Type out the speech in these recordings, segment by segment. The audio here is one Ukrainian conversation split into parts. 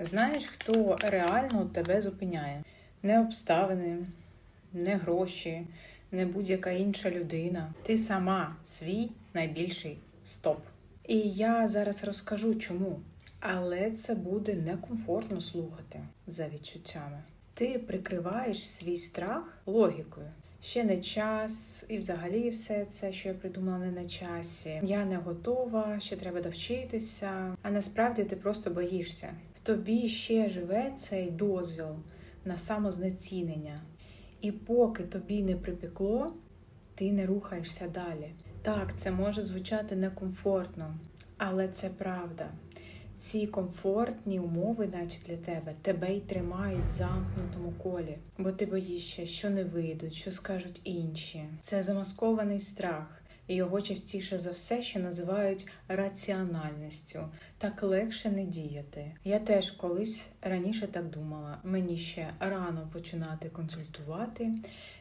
Знаєш, хто реально тебе зупиняє? Не обставини, не гроші, не будь-яка інша людина. Ти сама свій найбільший стоп. І я зараз розкажу чому. Але це буде некомфортно слухати за відчуттями. Ти прикриваєш свій страх логікою. Ще не час, і взагалі все це, що я придумала, не на часі. Я не готова, ще треба довчитися. А насправді ти просто боїшся. Тобі ще живе цей дозвіл на самознецінення. І поки тобі не припекло, ти не рухаєшся далі. Так, це може звучати некомфортно, але це правда. Ці комфортні умови, наче для тебе, тебе й тримають в замкнутому колі, бо ти боїшся, що не вийдуть, що скажуть інші. Це замаскований страх, його частіше за все ще називають раціональністю. Так легше не діяти. Я теж колись раніше так думала. Мені ще рано починати консультувати,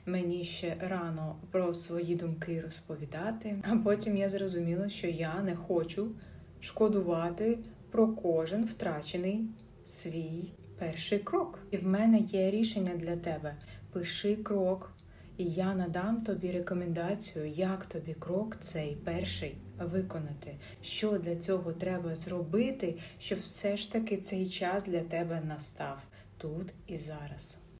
мені ще рано про свої думки розповідати. А потім я зрозуміла, що я не хочу шкодувати про кожен втрачений свій перший крок. І в мене є рішення для тебе. Пиши крок, і я надам тобі рекомендацію, як тобі крок цей перший виконати. Що для цього треба зробити, щоб все ж таки цей час для тебе настав тут і зараз.